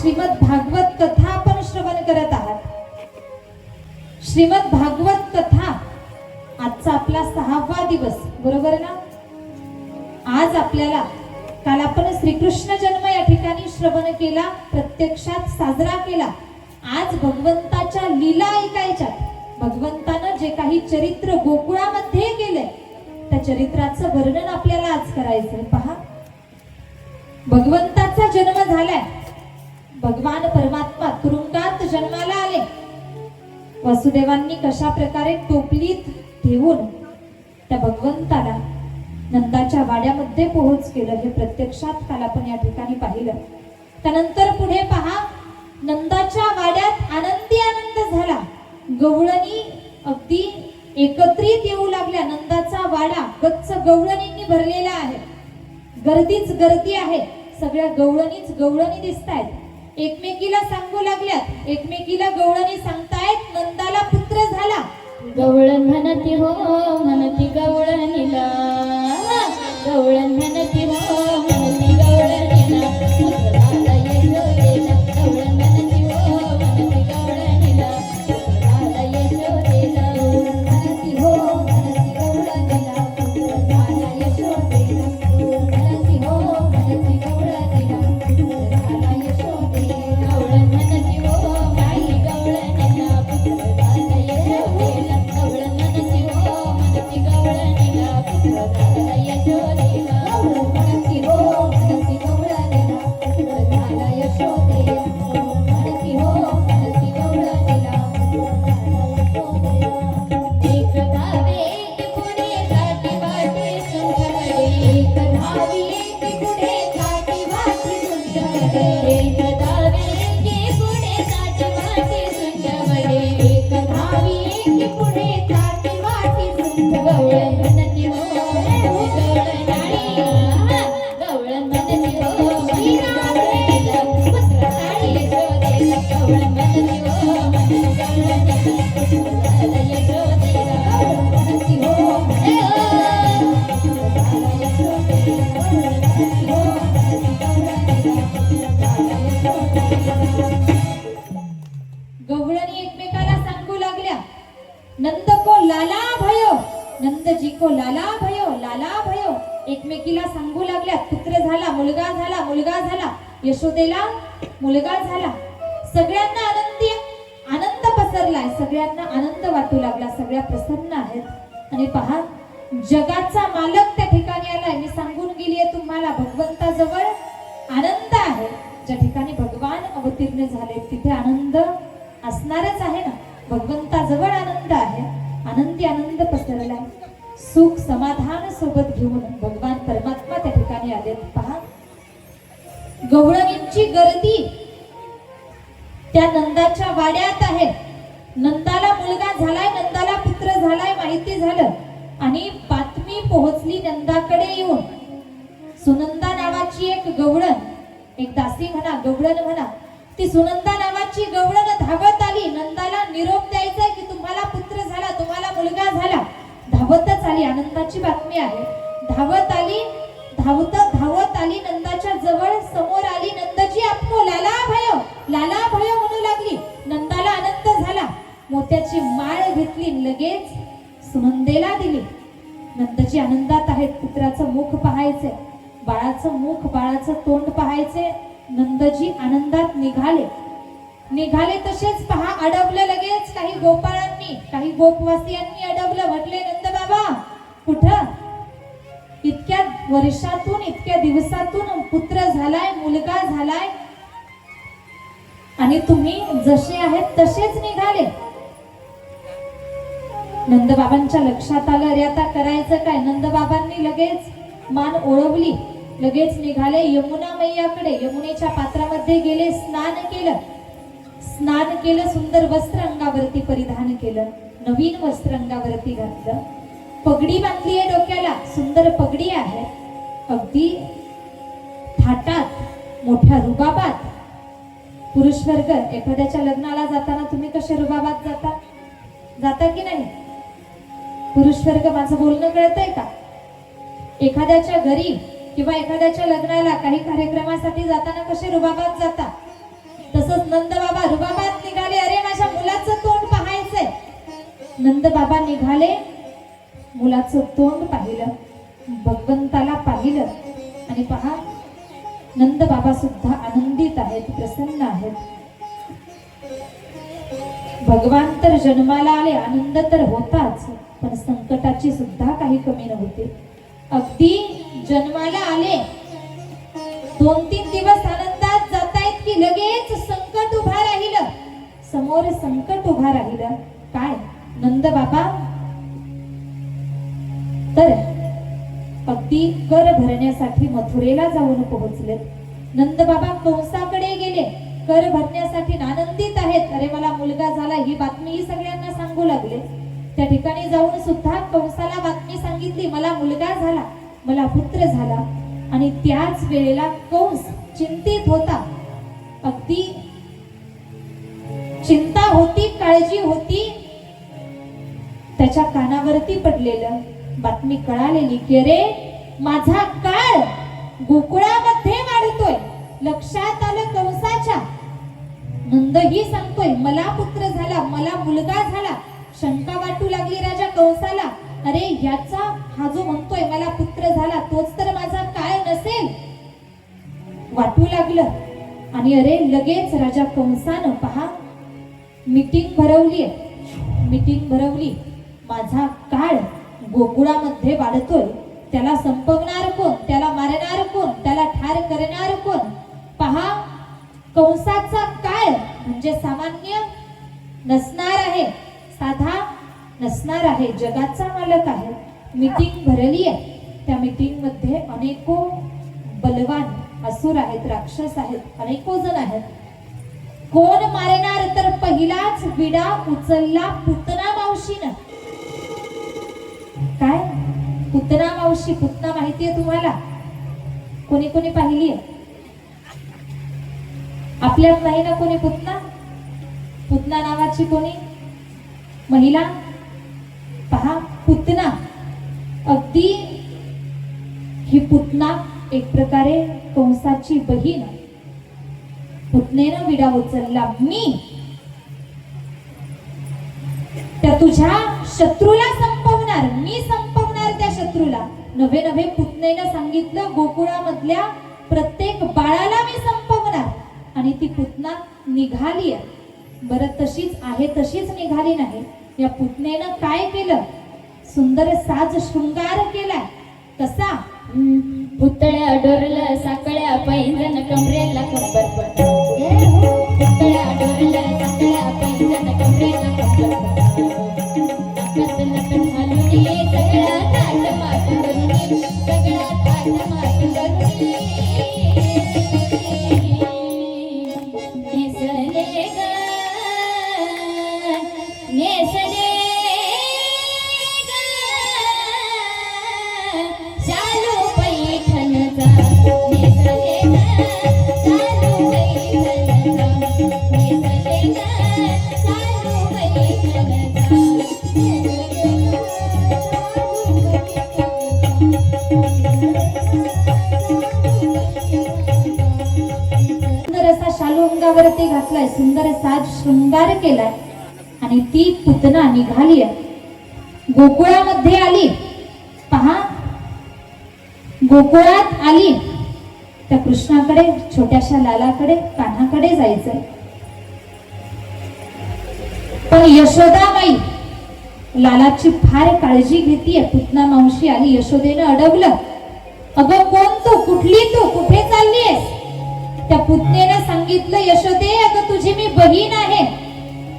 श्रीमद भागवत कथा आपण श्रवण करत आहात. श्रीमद भागवत कथा आजचा आपला सहावा दिवस बरोबर ना? आज आपल्याला काल आपण श्रीकृष्ण जन्म या ठिकाणी श्रवण केला प्रत्यक्षात साजरा केला. आज भगवंताच्या लीला ऐकायच्या भगवंतानं जे काही चरित्र गोकुळामध्ये केलंय त्या चरित्राचं वर्णन आपल्याला आज करायचंय. पहा. भगवंताचा जन्म झालाय. भगवान परमात्मा तुरुंगात जन्माला आले. वासुदेवांनी कशा प्रकारे टोपलीत ठेवून त्या भगवंताला नंदाच्या वाड्यामध्ये पोहोच केलं हे प्रत्यक्षात काल आपण या ठिकाणी पाहिलं. त्यानंतर पुढे पहा नंदाच्या वाड्यात आनंदी आनंद झाला. गवळणी अगदी एकत्रित येऊ लागल्या. नंदाचा वाडा गच्च गवळणींनी भरलेला आहे. गर्दीच गर्दी आहे. सगळ्या गवळणीच गवळणी दिसत आहेत एकमेकीला सांगू लागल्यात. एकमेकीला गवळणी सांगतायत. नंदाला पुत्र झाला. गवळण म्हणती हो म्हणती गवळणीला. गवळण म्हणती हो Hare लाला भयो नंदजी को लाला भयो लाला भयो एकमेकीला सांगू लागल्या पुत्र झाला मुलगा झाला मुलगा झाला. यशोदेला मुलगा झाला. सगळ्यांना आनंदी आनंद पसरलाय. सगळ्यांना आनंद वाटू लागला. सगळ्या प्रसन्न आहेत. आणि पहा जगाचा मालक त्या ठिकाणी आलाय. मी सांगून गेलीये तुम्हाला भगवंताजवळ आनंद आहे. ज्या ठिकाणी भगवान अवतीर्ण झाले तिथे आनंद असणारच आहे ना. भगवंताजवळ आनंद आहे. आनंदी आनंद पसरलाय सुख समाधान सोबत घेऊन भगवान परमात्मा त्या ठिकाणी आले. पहा. गवळणींची गर्दी त्या नंदाच्या वाड्यात आहे. नंदाला मुलगा झालाय नंदाला पुत्र झालाय माहिती झालं. आणि बातमी पोहोचली नंदाकडे येऊन. सुनंदा नावाची एक गवळण एक दासी म्हणा गवळण म्हणा ती सुनंदा नंदाची गवळण धावत आली. नंदाला निरोप द्यायचा की तुम्हाला पुत्र झाला तुम्हाला मुलगा झाला. धावतच आली. आनंदाची बातमी आहे. धावत आली धावत धावत आली नंदाच्या जवळ समोर आली. नंदजी आपको लाला भयो लाला भयो म्हणू लागली. नंदाला आनंद झाला. मोत्याची माळ घेतली. लगेच सुनंदेला दिली. नंदजी आनंदात आहेत. पुत्राचं मुख पाहायचे बाळाचं मुख बाळाचं तोंड पाहायचे नंदजी आनंदात निघाले. निघाले तसेच पहा अडवलं लगेच. काही गोपाळांनी काही गोपवासियांनी अडवलं. म्हटले नंद बाबा कुठं? इतक्या वर्षातून इतक्या दिवसातून पुत्र झालाय मुलगा झालाय. आणि तुम्ही जसे आहेत तसेच निघाले. नंदबाबांच्या लक्षात आलं अरे आता करायचं काय? नंदबाबांनी लगेच मान ओळवली. लगेच निघाले. यमुना मैयाकडे यमुनेच्या पात्रामध्ये गेले स्नान केलं. स्नान केलं सुंदर वस्त्र अंगावरती परिधान केलं नवीन वस्त्र अंगावरती घातलं. पगडी बांधली आहे डोक्याला सुंदर पगडी आहे. अगदी थाटात मोठ्या रुबाबात. पुरुष वर्ग एखाद्याच्या लग्नाला जाताना तुम्ही कसे रुबाबात जाता? जाता की नाही? पुरुष वर्ग माझं बोलणं कळतंय का? एखाद्याच्या घरी किंवा एखाद्याच्या लग्नाला काही कार्यक्रमासाठी जाताना कसे रुबाबात जाता? नंद बाबा रुबाबात निघाले. अरे माझ्या मुलाचं तोंड पाहायचंय. नंद बाबा निघाले. मुलाचं तोंड पाहिलं. भगवंताला पाहिलं. आणि पहा नंद बाबा सुद्धा आनंदित आहेत प्रसन्न आहेत. भगवान तर जन्माला आले आनंद तर होताच पण संकटाची सुद्धा काही कमी नव्हती. अगदी जन्माला आले. दोन तीन दिवस की लगेच संकट उभा राहिलं. समोर संकट उभा राहिलं. काय? नंद बाबा? तर अगदी कर भरण्यासाठी मथुरेला जाऊन पोहोचले. नंद बाबा कंसाकडे गेले. कर भरण्यासाठी आनंदित आहेत. अरे मला मुलगा झाला ही बातमी सगळ्यांना सांगू लागले. त्या ठिकाणी जाऊन सुद्धा कंसाला बातमी सांगितली. मला मुलगा झाला मला पुत्र झाला. आणि त्याच वेळेला कंस चिंतित होता. अगदी चिंता होती काळजी होती त्याच्या कानावरती पडलेलं बातमी कळालेली की अरे माझा काळ गोकुळामध्ये वाढतोय. लक्षात आलं कंसाच्या. नंदही सांगतोय मला पुत्र झाला मला मुलगा झाला. शंका वाटू लागली राजा कंसाला. अरे याचा हा जो म्हणतोय मला पुत्र झाला तोच तर माझा काय नसेल. वाटू लागलं. आणि अरे लगेच राजा कंसानं पहा मीटिंग भरवली मीटिंग भरवली. माझा काळ गोकुळामध्ये वाढतोय. त्याला संपवणार कोण? त्याला मारणार कोण? त्याला ठार करणार कोण? पहा कंसाचा काळ म्हणजे सामान्य नसणार आहे. साधा नसणार आहे. जगाचा मालक आहे. मीटिंग भरली आहे त्या मिटिंगमध्ये अनेको बलवान असुर आहेत राक्षस आहेत अनेको जण आहेत. कोण मारणार तर पहिलाच विडा उचलला पुतना मावशीनं. काय? पुतना मावशी पुतना माहितीये तुम्हाला? कोणी कोणी पाहिली आपल्यात नाही ना कोणी पुतना? पुतना नावाची कोणी? महिला? पहा पुतना. अगदी ही पुतना एक प्रकारे कंसाची बहीण. पुतनेनं विडा उचलला. मी? त्या तुझ्या शत्रूला संपवणार. मी संपवणार त्या शत्रूला. नवे नवे पुतनेनं सांगितलं गोकुळामधल्या प्रत्येक बाळाला मी संपवणार. आणि ती पुतना निघाली बरं तशीच आहे तशीच निघाली नाही. या पुतनेनं काय केलं? सुंदर साज शृंगार केलाय. कसा? पुतळ्या डोरलं साकळ्या पैंजण कमरेला कंबर पड हो, पुतळ्या डोरलं साकळ्या पैंजण कमरेला कंबर पड नाकात नटन घालून ये, सगळा थाट माट करून ये, सगळा थाट माट करून शृंगार केलाय आणि ती पुतना निघाली गोकुळामध्ये आली. पहा. गोकुळात आली. त्या कृष्णाकडे छोट्याशा लालाकडे कान्हाकडे जायचंय पण यशोदाबाई लालाची फार काळजी घेतीये. पुतना मावशी आली. यशोदेनं अडवलं. अगं कोण तू? कुठली तू? कुठे चाललीयस? त्या पुतनेनं सांगितलं यशोदे अगं तुझी मी बहीण आहे.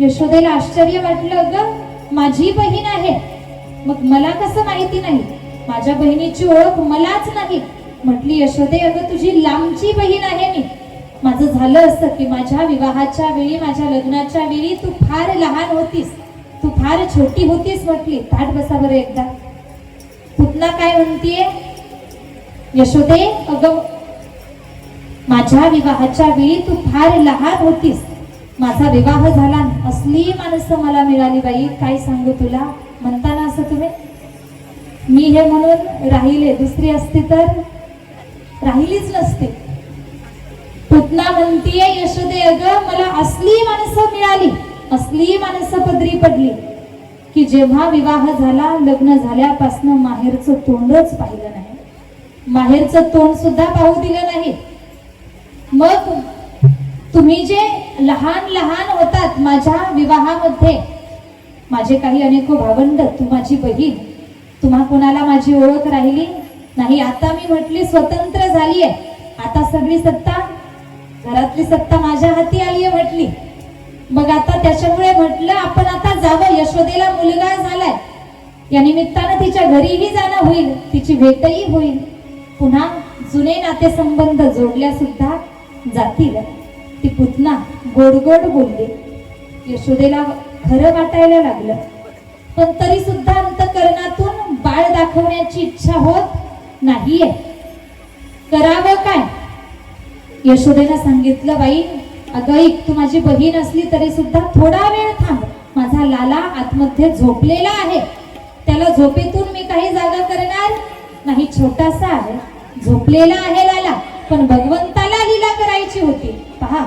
यशोदेला आश्चर्य वाटलं अगं माझी बहीण आहे. मग मला कसं माहिती नाही? माझ्या बहिणीची ओळख मलाच नाही. म्हटली यशोदे अगं तुझी लांबची बहीण आहे मी. माझं झालं असतं की माझ्या विवाहाच्या वेळी माझ्या लग्नाच्या वेळी तू फार लहान होतीस. तू फार छोटी होतीस म्हटली ताट बसा बरं एकदा. पुतना काय म्हणतीये? यशोदे अगं माझ्या विवाहाच्या वेळी तू फार लहान होतीस. माझा विवाह झाला असली माणसं मला मिळाली बाई काय सांगू तुला? म्हणताना असं तुम्ही? मी हे म्हणून राहिले दुसरी असती तर? राहिलीच नसते. पुतना म्हणतीये यशोदे अगं मला असली माणसं मिळाली. असली माणसं पदरी पडली. की जेव्हा विवाह झाला लग्न झाल्यापासनं माहेरचं तोंडच पाहिलं नाही. माहेरचं तोंड सुद्धा पाहू दिलं नाही. मग तुम्ही जे लहान लहान होतात माझ्या विवाहामध्ये माझे काही अनेक भावंड तू माझी बहीण तुम्हा कोणाला माझी ओळख राहिली नाही? आता मी म्हटली स्वतंत्र झाली आहे आता सगळी सत्ता घरातली सत्ता माझ्या हाती आली आहे म्हटली. मग आता त्याच्यामुळे म्हटलं आपण आता जावं. यशोदेला मुलगा झालाय. या निमित्तानं तिच्या घरीही जाणं होईल तिची भेटही होईल. पुन्हा जुने नातेसंबंध जोडल्या सुद्धा जातील. ती पुतना गोड गोड बोलली. यशोदेला खरं वाटायला लागलं. पण तरी सुद्धा अंतकरणातून बाळ दाखवण्याची इच्छा होत नाहीये. करावं काय? यशोदेला सांगितलं बाई अगं एक तू माझी बहीण असली तरी सुद्धा थोडा वेळ थांब. माझा लाला आतमध्ये झोपलेला आहे. त्याला झोपेतून मी काही जागा करणार नाही. छोटासा आहे. झोपलेला आहे लाला पण भगवंताला लीला करायची होती. पहा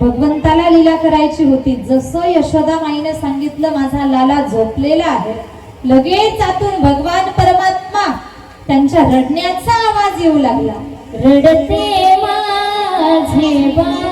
भगवंताला लीला करायची होती. जसं यशोदा माईने सांगितलं माझा लाला झोपलेला आहे. लगेच आतून भगवान परमात्मा त्यांच्या रडण्याचा आवाज येऊ लागला. रडते माझे बाळ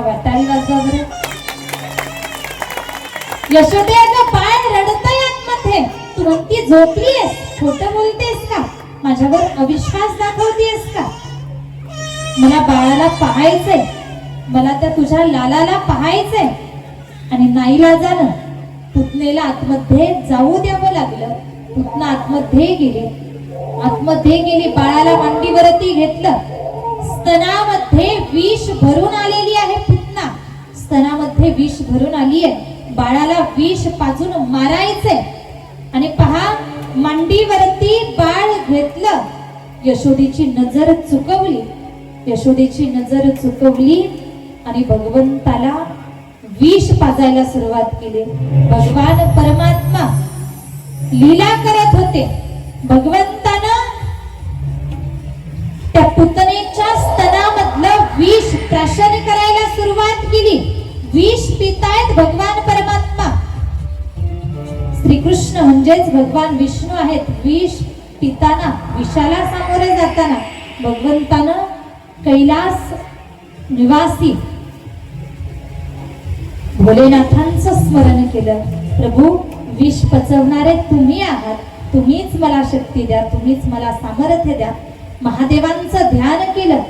वा वाजवा बरं यशोदे अगं बाळ रडतय आतमध्ये. तू म्हणती झोपलीयस? खोटं बोलतेस का? माझ्यावर अविश्वास दाखवतेस का? मला बाळाला पाहायचंय. मला त्या तुझ्या लालाला पाहायचंय. आणि नाईलाजानं पुतणेला आतमध्ये जाऊ द्यावं लागलं. पुतना आतमध्ये गेले. आतमध्ये गेली बाळाला मांडीवरती घेतलं. स्तनामध्ये विष भरून आलेली आहे स्तनामध्ये विष भरून आली आहे बाळाला विष पाजून मारायचंय. आणि पहा मांडीवरती बाळ घेतलं. यशोदेची नजर चुकवली. यशोदेची नजर चुकवली आणि भगवंताला विष पाजायला सुरुवात केली. भगवान परमात्मा लीला करत होते. भगवंतानं त्या पुतनेच्या स्तनामधलं विष प्राशन करायला सुरुवात केली. विष पितायत भगवान परमात्मा. श्रीकृष्ण म्हणजेच भगवान विष्णू आहेत. विष पिताना विषाला सामोरे जाताना भगवंतानं कैलास निवासी भोलेनाथांचं स्मरण केलं. प्रभू विष पचवणारे तुम्ही आहात. तुम्हीच मला शक्ती द्या. तुम्हीच मला सामर्थ्य द्या. महादेवांचं ध्यान केलं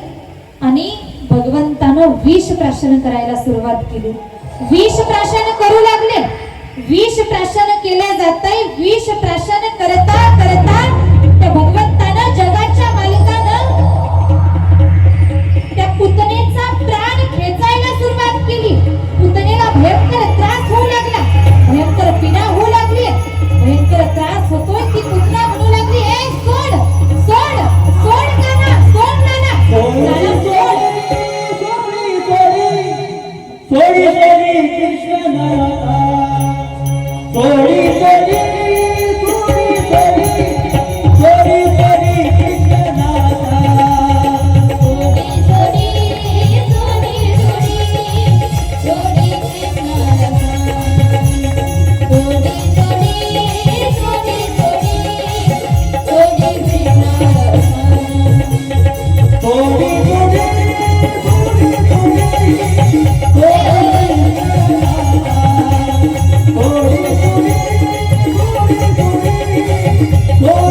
आणि भगवंतानं विष प्राशन करायला सुरुवात केली. विष प्राशन करू लागले. विष प्राशन केले जातंय विष प्राशन करता करता भगवंतानं जगाच्या मालकानं त्या पुतनेचा प्राण खेचायला सुरुवात केली. पुतनेला भयंकर त्रास होऊ लागला. भयंकर पिना होऊ लागली. भयंकर त्रास होतोय ती पुतना म्हणू लागली ए सोड सोड सोड नाना. सोड. नाना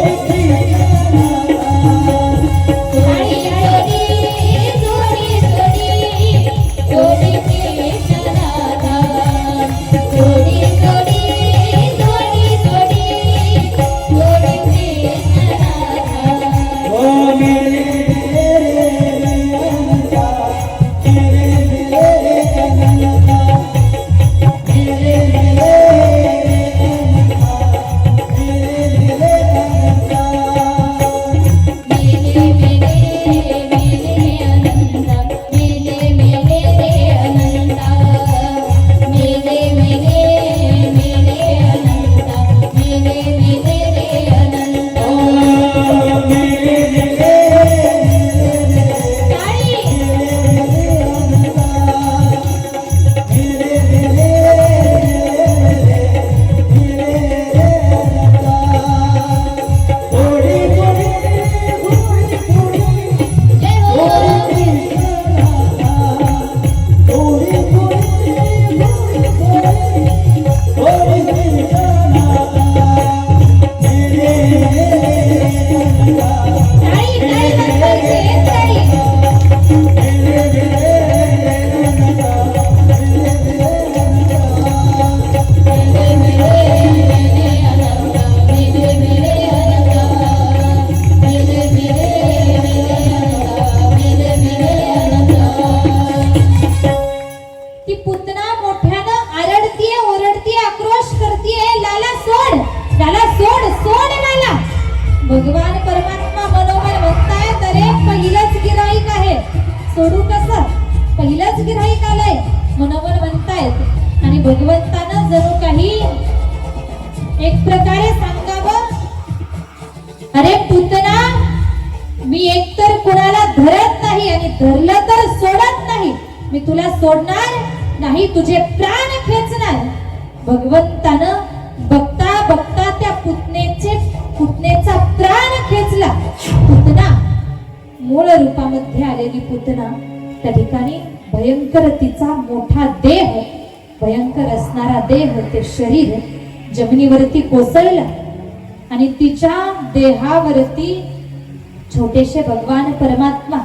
सोडी कृष्ण जणू काही एक प्रकारे सांगावं? अरे पुतना मी एकतर कुणाला धरत नाही आणि धरलं तर सोडत नाही. मी तुला सोडणार नाही तुझे प्राण खेचणार. भगवंतानं बघता बघता त्या पुतनेचे पुतनेचा प्राण खेचला. पुतना मूळ रूपामध्ये आलेली पुतना त्या ठिकाणी भयंकर तिचा मोठा देह भयंकर असणारा देह ते शरीर जमिनीवरती कोसळलं आणि तिच्या देहावरती छोटेसे भगवान परमात्मा